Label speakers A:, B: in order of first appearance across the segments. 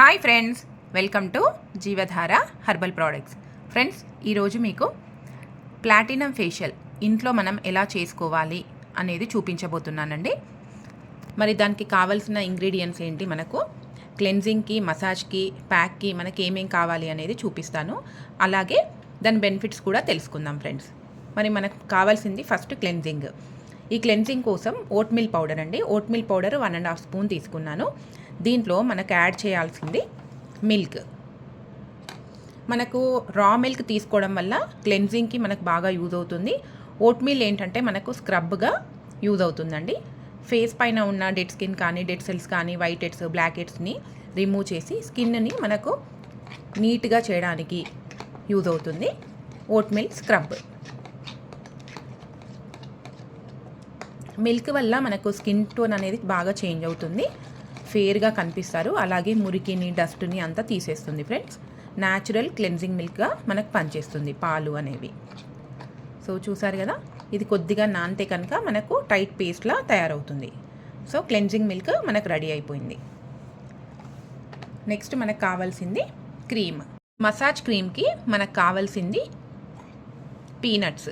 A: Hi friends welcome to Jeevadhara herbal products friends ఈరోజు మీకు platinum facial ఇంట్లో మనం ఎలా చేసుకోవాలి అనేది చూపించబోతున్నానండి. మరి దానికి కావాల్సిన ఇంగ్రీడియంట్స్ ఏంటి మనకు? క్లెన్జింగ్కి మసాజ్కి ప్యాక్కి మనకి ఏమేం కావాలి అనేది చూపిస్తాను. అలాగే దాని బెనిఫిట్స్ కూడా తెలుసుకుందాం ఫ్రెండ్స్ మరి మనకు కావాల్సింది ఫస్ట్ క్లెన్జింగ్ ఈ క్లెన్జింగ్ కోసం ఓట్ మిల్ పౌడర్ అండి. Oatmeal powder one and half spoon తీసుకున్నాను. దీంట్లో మనకు యాడ్ చేయాల్సింది మిల్క్. మనకు రా మిల్క్ తీసుకోవడం వల్ల క్లెన్జింగ్కి మనకు బాగా యూజ్ అవుతుంది. ఓట్మీల్ ఏంటంటే మనకు స్క్రబ్గా యూజ్ అవుతుందండి. ఫేస్ పైన ఉన్న డెడ్ స్కిన్ కానీ డెడ్ సెల్స్ కానీ వైట్ హెడ్స్ బ్లాక్ హెడ్స్ని రిమూవ్ చేసి స్కిన్ని మనకు నీట్గా చేయడానికి యూజ్ అవుతుంది ఓట్ మిల్ స్క్రబ్. మిల్క్ వల్ల మనకు స్కిన్ టోన్ అనేది బాగా చేంజ్ అవుతుంది. ఫేర్గా కనిపిస్తారు. అలాగే మురికిని డస్ట్ని అంతా తీసేస్తుంది ఫ్రెండ్స్. న్యాచురల్ క్లెన్జింగ్ మిల్క్గా మనకు పనిచేస్తుంది పాలు అనేవి. సో చూసారు కదా? ఇది కొద్దిగా నానితే కనుక మనకు టైట్ పేస్ట్లా తయారవుతుంది. సో క్లెన్జింగ్ మిల్క్ మనకు రెడీ అయిపోయింది. నెక్స్ట్ మనకు కావాల్సింది క్రీమ్. మసాజ్ క్రీమ్కి మనకు కావాల్సింది పీనట్స్.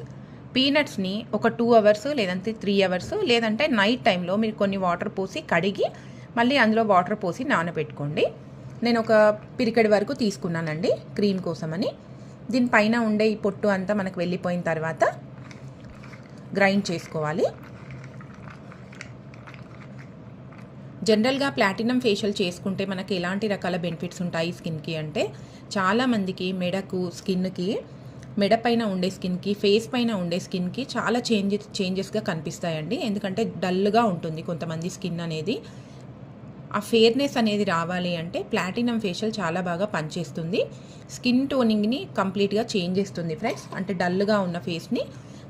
A: పీనట్స్ని ఒక టూ అవర్స్ లేదంటే త్రీ అవర్స్ లేదంటే నైట్ టైంలో మీరు కొన్ని వాటర్ పోసి కడిగి మళ్ళీ అందులో వాటర్ పోసి నానబెట్టుకోండి. నేను ఒక పిరికడి వరకు తీసుకున్నానండి క్రీమ్ కోసమని. దీనిపైన ఉండే ఈ పొట్టు అంతా మనకు వెళ్ళిపోయిన తర్వాత గ్రైండ్ చేసుకోవాలి. జనరల్గా ప్లాటినం ఫేషియల్ చేసుకుంటే మనకి ఎలాంటి రకాల బెనిఫిట్స్ ఉంటాయి స్కిన్కి అంటే చాలామందికి మెడకు స్కిన్కి మెడ పైన ఉండే స్కిన్కి ఫేస్ పైన ఉండే స్కిన్కి చాలా చేంజెస్ చేంజెస్గా కనిపిస్తాయండి. ఎందుకంటే డల్గా ఉంటుంది కొంతమంది స్కిన్ అనేది. ఆ ఫేర్నెస్ అనేది రావాలి అంటే ప్లాటినం ఫేషియల్ చాలా బాగా పనిచేస్తుంది. స్కిన్ టోనింగ్ని కంప్లీట్గా చేంజ్ చేస్తుంది ఫ్రెండ్స్. అంటే డల్గా ఉన్న ఫేస్ని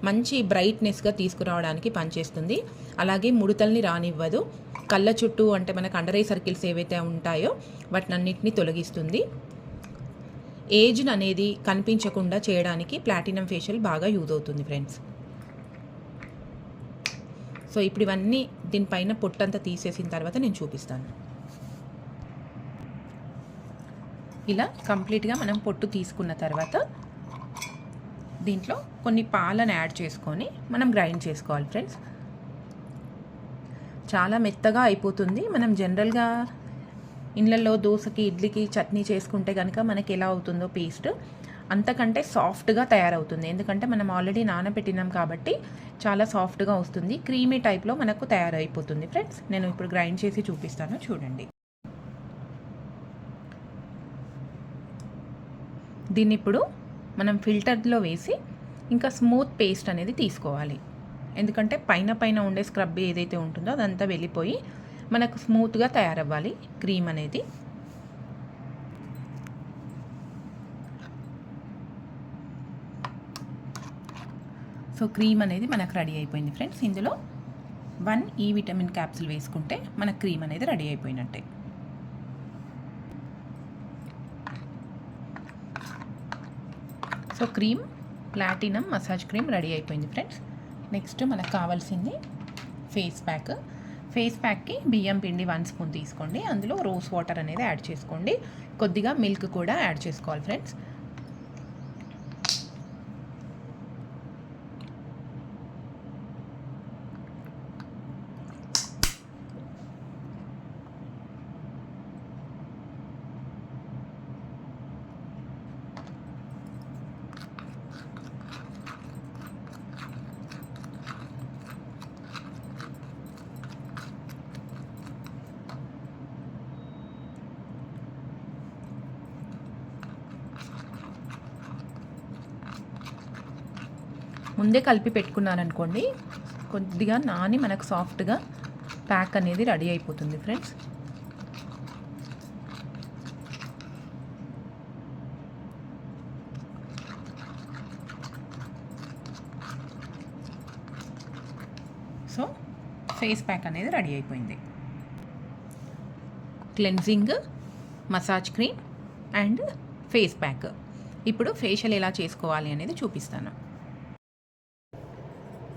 A: మంచి బ్రైట్నెస్గా తీసుకురావడానికి పనిచేస్తుంది. అలాగే ముడతల్ని రానివ్వదు. కళ్ళ చుట్టూ అంటే మనకు అండరై సర్కిల్స్ ఏవైతే ఉంటాయో వాటినన్నిటిని తొలగిస్తుంది. ఏజ్ అనేది కనిపించకుండా చేయడానికి ప్లాటినం ఫేషియల్ బాగా యూజ్ అవుతుంది ఫ్రెండ్స్. సో ఇప్పుడు ఇవన్నీ దీనిపైన పొట్టంతా తీసేసిన తర్వాత నేను చూపిస్తాను. ఇలా కంప్లీట్గా మనం పొట్టు తీసుకున్న తర్వాత దీంట్లో కొన్ని పాలను యాడ్ చేసుకొని మనం గ్రైండ్ చేసుకోవాలి ఫ్రెండ్స్. చాలా మెత్తగా అయిపోతుంది. మనం జనరల్గా ఇళ్ళల్లో దోశకి ఇడ్లీకి చట్నీ చేసుకుంటే కనుక మనకి ఎలా అవుతుందో పేస్ట్. అంతకంటే సాఫ్ట్గా తయారవుతుంది. ఎందుకంటే మనం ఆల్రెడీ నానబెట్టినాం కాబట్టి చాలా సాఫ్ట్గా వస్తుంది. క్రీమీ టైప్లో మనకు తయారైపోతుంది. ఫ్రెండ్స్ నేను ఇప్పుడు గ్రైండ్ చేసి చూపిస్తాను. చూడండి. దీన్ని ఇప్పుడు మనం ఫిల్టర్లో వేసి ఇంకా స్మూత్ పేస్ట్ అనేది తీసుకోవాలి. ఎందుకంటే పైన పైన ఉండే స్క్రబ్ ఏదైతే ఉంటుందో అదంతా వెళ్ళిపోయి మనకు స్మూత్గా తయారవ్వాలి క్రీమ్ అనేది. సో క్రీమ్ అనేది మనకు రెడీ అయిపోయింది ఫ్రెండ్స్. ఇందులో వన్ ఈ విటమిన్ క్యాప్సిల్ వేసుకుంటే మన క్రీమ్ అనేది రెడీ అయిపోయినట్టే. So cream platinum massage cream ready అయిపోయింది ఫ్రెండ్స్. నెక్స్ట్ మనకు కావాల్సింది ఫేస్ ప్యాక్. ఫేస్ ప్యాక్కి బియ్యం పిండి వన్ స్పూన్ తీసుకోండి. అందులో రోస్ వాటర్ అనేది యాడ్ చేసుకోండి. కొద్దిగా మిల్క్ కూడా యాడ్ చేసుకోవాలి ఫ్రెండ్స్. ముందే కలిపి పెట్టుకున్నారనుకోండి కొద్దిగా నాని మనకు సాఫ్ట్గా ప్యాక్ అనేది రెడీ అయిపోతుంది ఫ్రెండ్స్. సో ఫేస్ ప్యాక్ అనేది రెడీ అయిపోయింది. Cleansing massage cream and face pack. ఇప్పుడు ఫేషియల్ ఎలా చేసుకోవాలి అనేది చూపిస్తాను.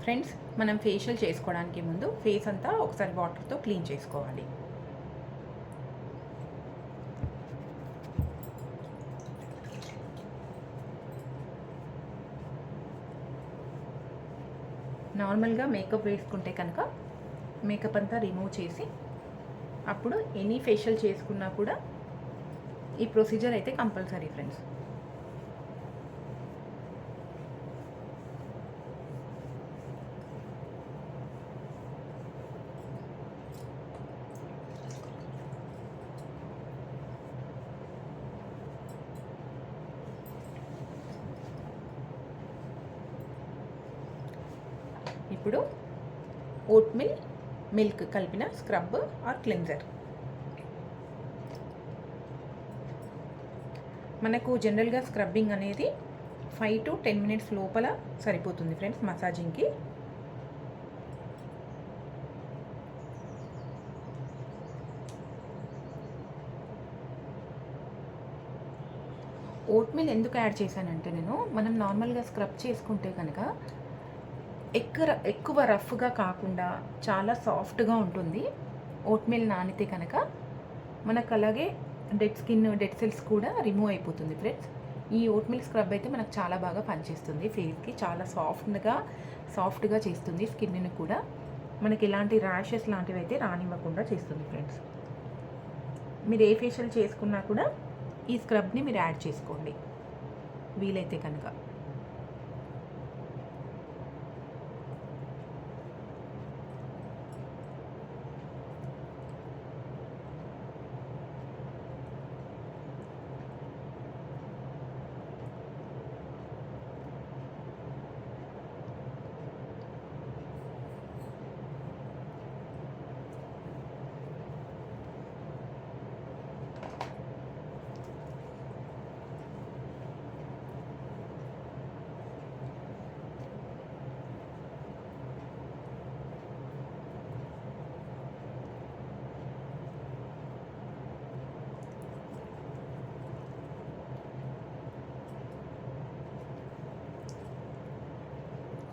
A: ఫ్రెండ్స్ మనం ఫేషియల్ చేసుకోవడానికి ముందు ఫేస్ అంతా ఒకసారి వాటర్తో క్లీన్ చేసుకోవాలి. నార్మల్గా మేకప్ వేసుకుంటే కనుక మేకప్ అంతా రిమూవ్ చేసి అప్పుడు ఎనీ ఫేషియల్ చేసుకున్నా కూడా ఈ ప్రొసీజర్ అయితే కంపల్సరీ ఫ్రెండ్స్ ఇప్పుడు ఓట్ మిల్ మిల్క్ కలిపిన స్క్రబ్ ఆర్ క్లెన్జర్ మనకు జనరల్గా స్క్రబ్బింగ్ అనేది ఫైవ్ టు టెన్ మినిట్స్ లోపల సరిపోతుంది ఫ్రెండ్స్ మసాజింగ్కి ఓట్ మిల్ ఎందుకు యాడ్ చేశానంటే నేను మనం నార్మల్గా స్క్రబ్ చేసుకుంటే కనుక ఎక్కువ ఎక్కువ రఫ్గా కాకుండా చాలా సాఫ్ట్గా ఉంటుంది. ఓట్మీల్ నానితే కనుక మనకు అలాగే డెడ్ స్కిన్ డెడ్ సెల్స్ కూడా రిమూవ్ అయిపోతుంది ఫ్రెండ్స్. ఈ ఓట్మీల్ స్క్రబ్ అయితే మనకు చాలా బాగా పనిచేస్తుంది. ఫేస్కి చాలా సాఫ్ట్గా సాఫ్ట్గా చేస్తుంది స్కిన్ని కూడా. మనకి ఎలాంటి ర్యాషెస్ లాంటివి అయితే రానివ్వకుండా చేస్తుంది ఫ్రెండ్స్. మీరు ఏ ఫేషియల్ చేసుకున్నా కూడా ఈ స్క్రబ్ని మీరు యాడ్ చేసుకోండి. వీలైతే కనుక.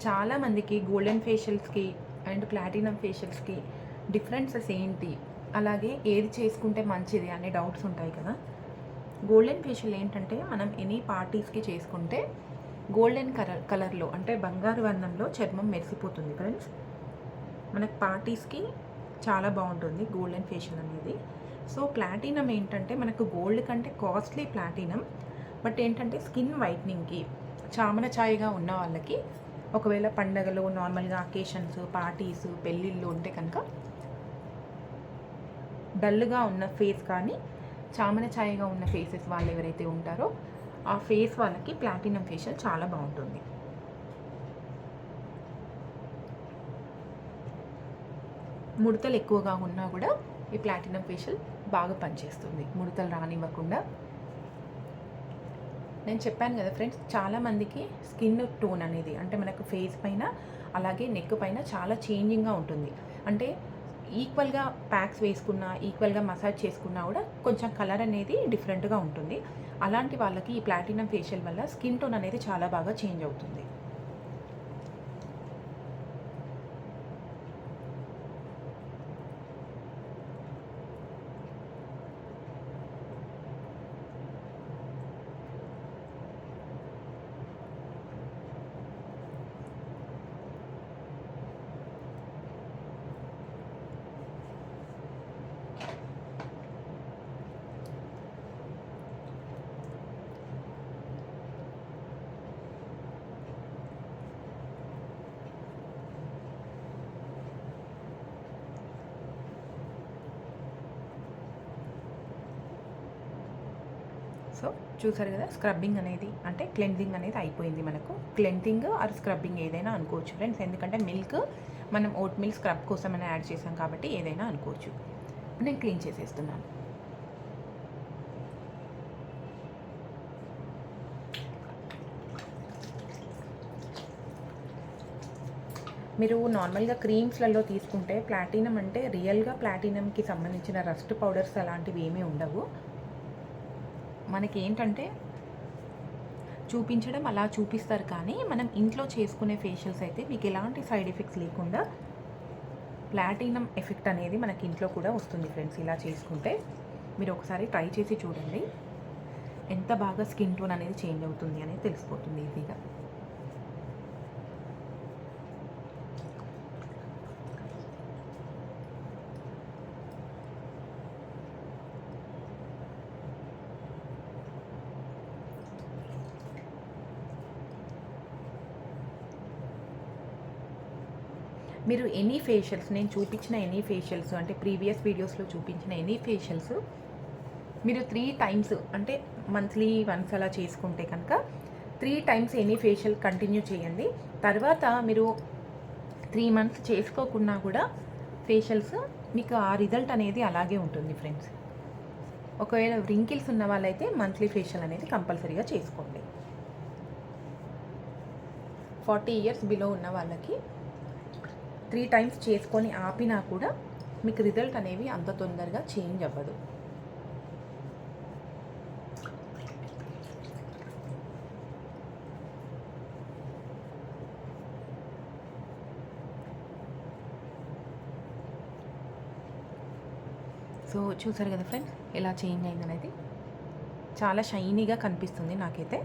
A: చాలామందికి గోల్డెన్ ఫేషియల్స్కి అండ్ ప్లాటినం ఫేషియల్స్కి డిఫరెన్సెస్ ఏంటి? అలాగే ఏది చేసుకుంటే మంచిది అనే డౌట్స్ ఉంటాయి కదా. గోల్డెన్ ఫేషియల్ ఏంటంటే మనం ఎనీ పార్టీస్కి చేసుకుంటే గోల్డెన్ కలర్ కలర్లో అంటే బంగారు వర్ణంలో చర్మం మెరిసిపోతుంది ఫ్రెండ్స్ మనకు పార్టీస్కి చాలా బాగుంటుంది గోల్డెన్ ఫేషియల్ అనేది. సో ప్లాటినం ఏంటంటే మనకు గోల్డ్ కంటే కాస్ట్లీ ప్లాటినం బట్ ఏంటంటే స్కిన్ వైట్నింగ్కి చామన ఛాయగా ఉన్న వాళ్ళకి ఒకవేళ పండగలు నార్మల్గా అకేషన్స్ పార్టీస్ పెళ్ళిళ్ళు ఉంటే కనుక డల్గా ఉన్న ఫేస్ కానీ చామన ఛాయగా ఉన్న ఫేసెస్ వాళ్ళు ఎవరైతే ఉంటారో ఆ ఫేస్ వాళ్ళకి ప్లాటినం ఫేషియల్ చాలా బాగుంటుంది. ముడతలు ఎక్కువగా ఉన్నా కూడా ఈ ప్లాటినం ఫేషియల్ బాగా పనిచేస్తుంది. ముడతలు రానివ్వకుండా నేను చెప్పాను కదా ఫ్రెండ్స్ చాలామందికి స్కిన్ టోన్ అనేది అంటే మనకు ఫేస్ పైన అలాగే నెక్ పైన చాలా చేంజింగ్గా ఉంటుంది. అంటే ఈక్వల్గా ప్యాక్స్ వేసుకున్నా ఈక్వల్గా మసాజ్ చేసుకున్నా కూడా కొంచెం కలర్ అనేది డిఫరెంట్గా ఉంటుంది. అలాంటి వాళ్ళకి ఈ ప్లాటినం ఫేషియల్ వల్ల స్కిన్ టోన్ అనేది చాలా బాగా చేంజ్ అవుతుంది. సో చూసారు కదా స్క్రబ్బింగ్ అనేది అంటే క్లెన్జింగ్ అనేది అయిపోయింది మనకు. క్లెన్జింగ్ ఆర్ స్క్రబ్బింగ్ ఏదైనా అనుకోవచ్చు ఫ్రెండ్స్ ఎందుకంటే మిల్క్ మనం ఓట్ మిల్క్ స్క్రబ్ కోసం యాడ్ చేసాం కాబట్టి ఏదైనా అనుకోవచ్చు. నేను క్లీన్ చేసేస్తున్నాను. మీరు నార్మల్గా క్రీమ్స్లలో తీసుకుంటే ప్లాటినం అంటే రియల్గా ప్లాటినంకి సంబంధించిన రస్ట్ పౌడర్స్ అలాంటివి ఏమీ ఉండవు. మనకి ఏంటంటే చూపించడం అలా చూపిస్తారు కానీ మనం ఇంట్లో చేసుకునే ఫేషియల్స్ అయితే మీకు ఎలాంటి సైడ్ ఎఫెక్ట్స్ లేకుండా ప్లాటినం ఎఫెక్ట్ అనేది మనకి ఇంట్లో కూడా వస్తుంది ఫ్రెండ్స్ ఇలా చేసుకుంటే. మీరు ఒకసారి ట్రై చేసి చూడండి. ఎంత బాగా స్కిన్ టోన్ అనేది చేంజ్ అవుతుంది అనేది తెలిసిపోతుంది ఈజీగా. మీరు ఎనీ ఫేషియల్స్ నేను చూపించిన ఎనీ ఫేషియల్స్ అంటే ప్రీవియస్ వీడియోస్లో చూపించిన ఎనీ ఫేషియల్స్ మీరు త్రీ టైమ్స్ అంటే మంత్లీ వన్స్ అలా చేసుకుంటే కనుక three times any facial continue చేయండి. తర్వాత మీరు త్రీ మంత్స్ చేసుకోకున్నా కూడా ఫేషియల్స్ మీకు ఆ రిజల్ట్ అనేది అలాగే ఉంటుంది ఫ్రెండ్స్ ఒకవేళ రింకిల్స్ ఉన్న వాళ్ళైతే మంత్లీ ఫేషియల్ అనేది కంపల్సరీగా చేసుకోండి. ఫార్టీ ఇయర్స్ బిలో ఉన్న వాళ్ళకి త్రీ టైమ్స్ చేసుకొని ఆపినా కూడా మీకు రిజల్ట్ అనేవి అంత తొందరగా చేంజ్ అవ్వదు. సో చూసారు కదా ఫ్రెండ్స్ ఎలా చేంజ్ అయిందనేది? చాలా షైనీగా కనిపిస్తుంది నాకైతే.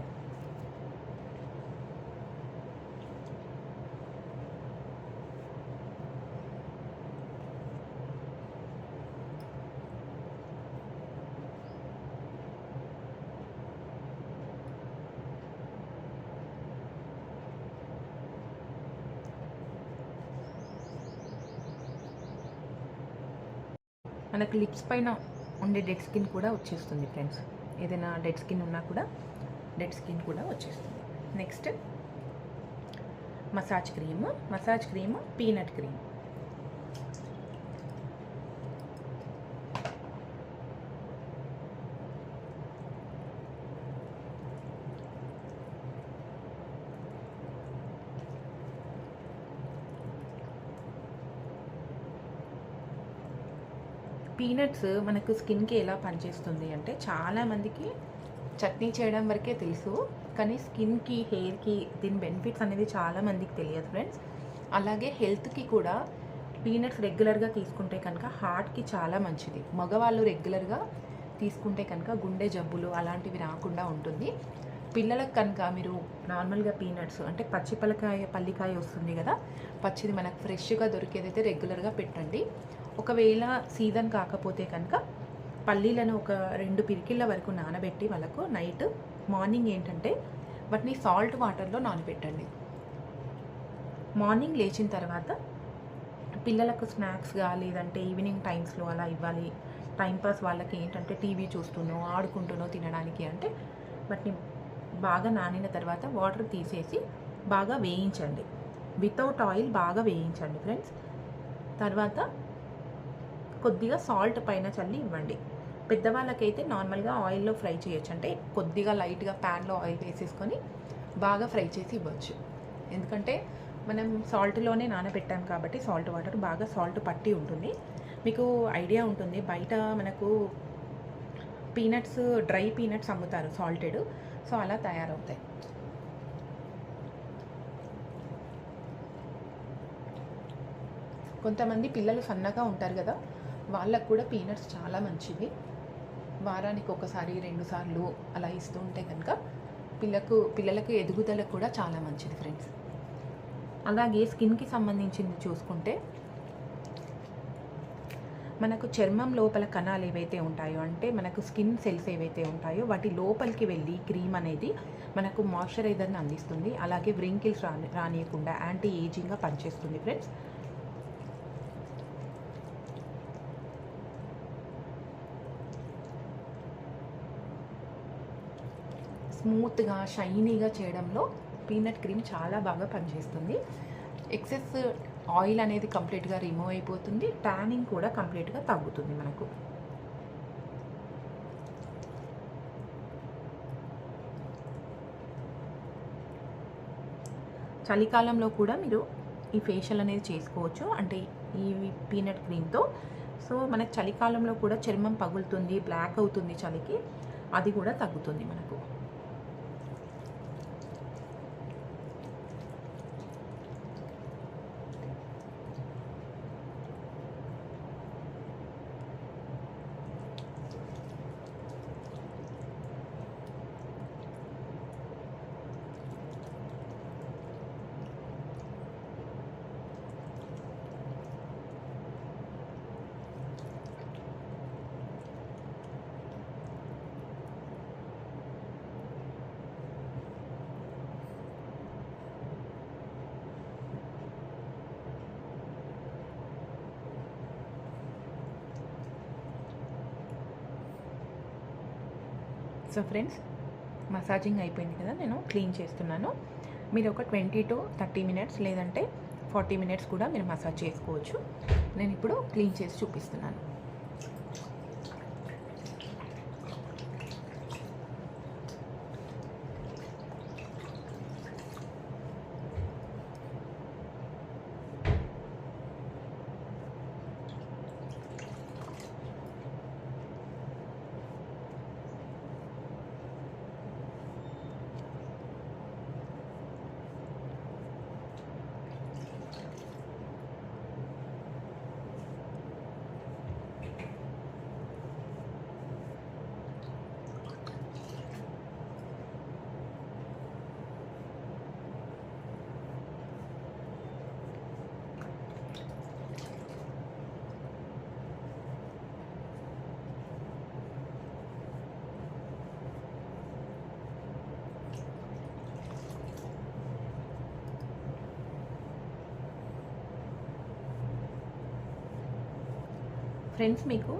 A: మనకు లిప్స్ పైన ఉండే డెడ్ స్కిన్ కూడా వచ్చేస్తుంది ఫ్రెండ్స్. ఏదైనా డెడ్ స్కిన్ ఉన్నా కూడా డెడ్ స్కిన్ కూడా వచ్చేస్తుంది. Next massage cream massage cream peanut cream. Peanuts మనకు స్కిన్కి ఎలా పనిచేస్తుంది అంటే చాలామందికి చట్నీ చేయడం వరకే తెలుసు కానీ స్కిన్కి హెయిర్కి దీని బెనిఫిట్స్ అనేది చాలామందికి తెలియదు ఫ్రెండ్స్ అలాగే హెల్త్కి కూడా పీనట్స్ రెగ్యులర్గా తీసుకుంటే కనుక హార్ట్కి చాలా మంచిది. మగవాళ్ళు రెగ్యులర్గా తీసుకుంటే కనుక గుండె జబ్బులు అలాంటివి రాకుండా ఉంటుంది. పిల్లలకు కనుక మీరు నార్మల్గా పీనట్స్ అంటే పచ్చిపల్లకాయ పల్లికాయ వస్తుంది కదా పచ్చిది మనకు ఫ్రెష్గా దొరికేదైతే రెగ్యులర్గా పెట్టండి. ఒకవేళ సీజన్ కాకపోతే కనుక పల్లీలను ఒక రెండు పిరికిళ్ళ వరకు నానబెట్టి వాళ్ళకు నైట్ మార్నింగ్ ఏంటంటే వాటిని సాల్ట్ వాటర్లో నానబెట్టండి. మార్నింగ్ లేచిన తర్వాత పిల్లలకు స్నాక్స్గా లేదంటే ఈవినింగ్ టైమ్స్లో అలా ఇవ్వాలి. టైంపాస్ వాళ్ళకి ఏంటంటే టీవీ చూస్తున్నో ఆడుకుంటున్నో తినడానికి అంటే వాటిని బాగా నానిన తర్వాత వాటర్ తీసేసి బాగా వేయించండి. వితౌట్ ఆయిల్ బాగా వేయించండి ఫ్రెండ్స్. తర్వాత కొద్దిగా సాల్ట్ పైన చల్లి ఇవ్వండి. పెద్దవాళ్ళకైతే నార్మల్గా ఆయిల్లో ఫ్రై చేయొచ్చు. అంటే కొద్దిగా లైట్గా ప్యాన్లో ఆయిల్ వేసేసుకొని బాగా ఫ్రై చేసి ఇవ్వచ్చు. ఎందుకంటే మనం సాల్ట్లోనే నానబెట్టాం కాబట్టి సాల్ట్ వాటర్ బాగా సాల్ట్ పట్టి ఉంటుంది. మీకు ఐడియా ఉంటుంది. బయట మనకు పీనట్స్ డ్రై పీనట్స్ అమ్ముతారు సాల్టెడ్. సో అలా తయారవుతాయి. కొంతమంది పిల్లలు సన్నగా ఉంటారు కదా వాళ్ళకు కూడా పీనట్స్ చాలా మంచివి. వారానికి ఒకసారి రెండు సార్లు అలా ఇస్తూ ఉంటే కనుక పిల్లకు పిల్లలకు ఎదుగుదలకు కూడా చాలా మంచిది ఫ్రెండ్స్. అలాగే స్కిన్కి సంబంధించింది చూసుకుంటే మనకు చర్మం లోపల కణాలు ఏవైతే ఉంటాయో అంటే మనకు స్కిన్ సెల్స్ ఏవైతే ఉంటాయో వాటి లోపలికి వెళ్ళి క్రీమ్ అనేది మనకు మాయిశ్చరైజర్ని అందిస్తుంది. అలాగే వ్రింకిల్స్ రాని రానియకుండా యాంటీ ఏజింగ్గా పనిచేస్తుంది ఫ్రెండ్స్. స్మూత్గా షైనీగా చేయడంలో పీనట్ క్రీమ్ చాలా బాగా పనిచేస్తుంది. ఎక్సెస్ ఆయిల్ అనేది కంప్లీట్గా రిమూవ్ అయిపోతుంది. ట్యానింగ్ కూడా కంప్లీట్గా తగ్గుతుంది మనకు. చలికాలంలో కూడా మీరు ఈ ఫేషియల్ అనేది చేసుకోవచ్చు. అంటే ఈ పీనట్ క్రీమ్తో. సో మనకు చలికాలంలో కూడా చర్మం పగులుతుంది బ్లాక్ అవుతుంది చలికి. అది కూడా తగ్గుతుంది మనకు. సో ఫ్రెండ్స్ మసాజింగ్ అయిపోయింది కదా నేను క్లీన్ చేస్తున్నాను. మీరు ఒక ట్వంటీ టు థర్టీ మినిట్స్ లేదంటే ఫార్టీ మినిట్స్ కూడా మీరు మసాజ్ చేసుకోవచ్చు. నేను ఇప్పుడు క్లీన్ చేసి చూపిస్తున్నాను. ఫ్రెండ్స్ మీకు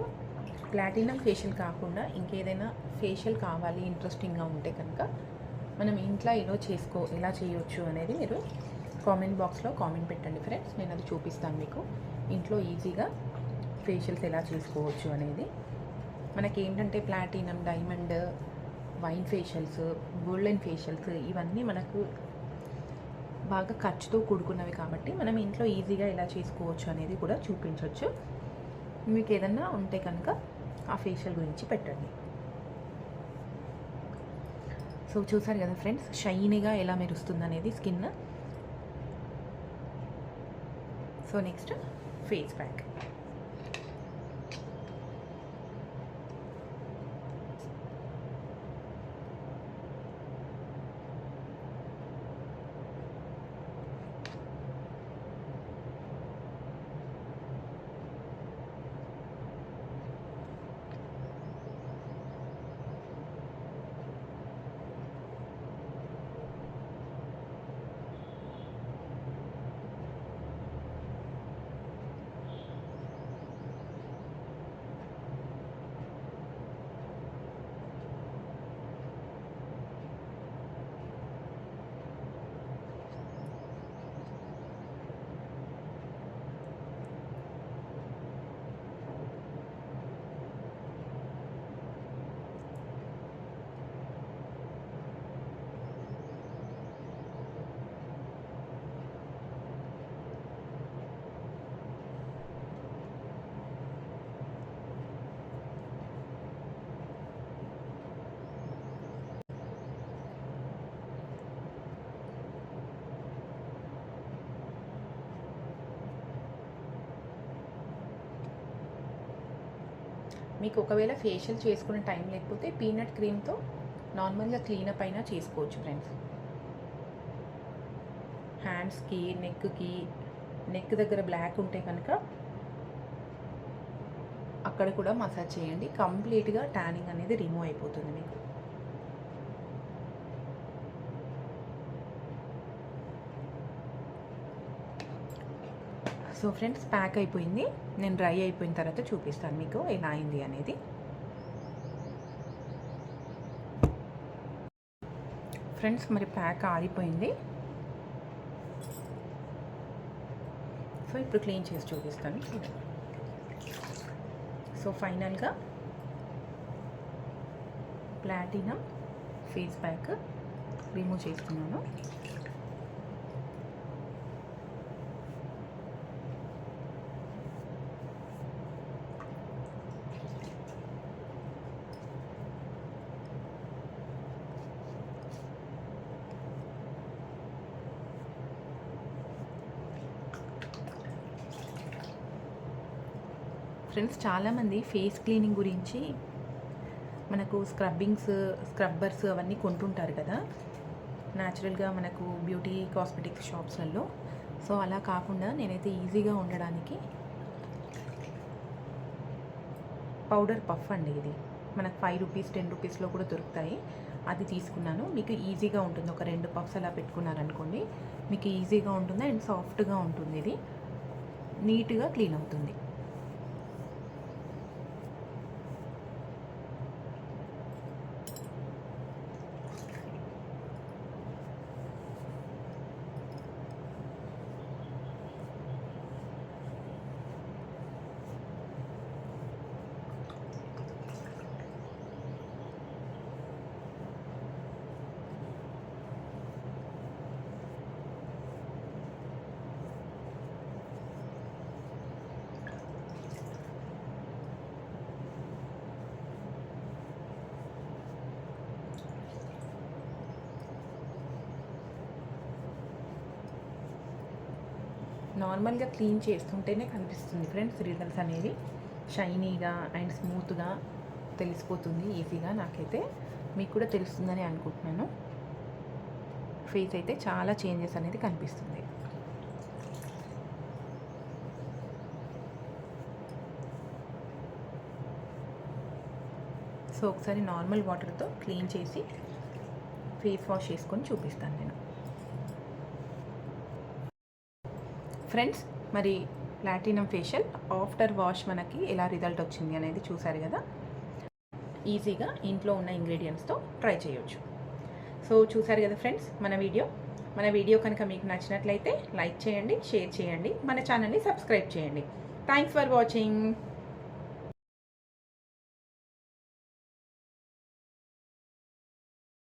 A: ప్లాటినం ఫేషియల్ కాకుండా ఇంకేదైనా ఫేషియల్ కావాలి ఇంట్రెస్టింగ్గా ఉంటే కనుక మనం ఇంట్లో ఇలా చేసుకో ఎలా చేయొచ్చు అనేది మీరు కామెంట్ బాక్స్లో కామెంట్ పెట్టండి ఫ్రెండ్స్. నేను అది చూపిస్తాను మీకు. ఇంట్లో ఈజీగా ఫేషియల్స్ ఎలా చేసుకోవచ్చు అనేది. మనకి ఏంటంటే platinum diamond wine facials golden facials ఇవన్నీ మనకు బాగా ఖర్చుతో కూడుకున్నవి కాబట్టి మనం ఇంట్లో ఈజీగా ఎలా చేసుకోవచ్చు అనేది కూడా చూపించవచ్చు మీకు ఏదన్నా ఉంటే కనుక ఆ ఫేషియల్ గురించి పెట్టండి. సో చూసారు కదా ఫ్రెండ్స్ షైనీగా ఎలా మెరుస్తుంది అనేది skin so next face pack మీకు ఒకవేళ ఫేషియల్ చేసుకునే టైం లేకపోతే పీనట్ క్రీమ్తో నార్మల్గా క్లీనప్ అయినా చేసుకోవచ్చు ఫ్రెండ్స్ హ్యాండ్స్కి నెక్కి నెక్ దగ్గర బ్లాక్ ఉంటే కనుక అక్కడ కూడా మసాజ్ చేయండి. కంప్లీట్గా ట్యానింగ్ అనేది రిమూవ్ అయిపోతుంది మీకు. సో ఫ్రెండ్స్ ప్యాక్ అయిపోయింది. నేను డ్రై అయిపోయిన తర్వాత చూపిస్తాను మీకు ఎలా అయింది అనేది. ఫ్రెండ్స్ మరి ప్యాక్ ఆరిపోయింది. సో ఇప్పుడు క్లీన్ చేసి చూపిస్తాను. సో ఫైనల్గా ప్లాటినం ఫేస్ ప్యాక్ రిమూవ్ చేసుకున్నాను. ఫ్రెండ్స్ చాలామంది ఫేస్ క్లీనింగ్ గురించి మనకు స్క్రబ్బింగ్స్ స్క్రబ్బర్స్ అవన్నీ కొంటుంటారు కదా. న్యాచురల్గా మనకు బ్యూటీ కాస్మెటిక్స్ షాప్స్లలో. సో అలా కాకుండా నేనైతే ఈజీగా ఉండడానికి పౌడర్ పఫ్ అండి ఇది. మనకు ఫైవ్ రూపీస్ టెన్ రూపీస్లో కూడా దొరుకుతాయి. అది తీసుకున్నాను. మీకు ఈజీగా ఉంటుంది. ఒక రెండు పఫ్స్ అలా పెట్టుకున్నారనుకోండి మీకు ఈజీగా ఉంటుంది అండ్ సాఫ్ట్గా ఉంటుంది ఇది. నీట్గా క్లీన్ అవుతుంది. నార్మల్గా క్లీన్ చేస్తుంటేనే కనిపిస్తుంది ఫ్రెండ్స్ రిజల్ట్స్ అనేది షైనీగా అండ్ స్మూత్గా తెలిసిపోతుంది ఈజీగా నాకైతే మీకు కూడా తెలుస్తుందని అనుకుంటున్నాను. ఫేస్ అయితే చాలా చేంజెస్ అనేది కనిపిస్తుంది. సో ఒకసారి నార్మల్ వాటర్తో క్లీన్ చేసి ఫేస్ వాష్ చేసుకొని చూపిస్తాను నేను. ఫ్రెండ్స్ మరి ప్లాటినం ఫేషియల్ ఆఫ్టర్ వాష్ మనకి ఎలా రిజల్ట్ వచ్చింది అనేది చూసారు కదా? ఈజీగా ఇంట్లో ఉన్న ఇంగ్రీడియంట్స్తో ట్రై చేయొచ్చు. సో చూసారు కదా ఫ్రెండ్స్ మన వీడియో? మన వీడియో కనుక మీకు నచ్చినట్లయితే లైక్ చేయండి షేర్ చేయండి మన ఛానల్ని సబ్స్క్రైబ్ చేయండి. Thanks for watching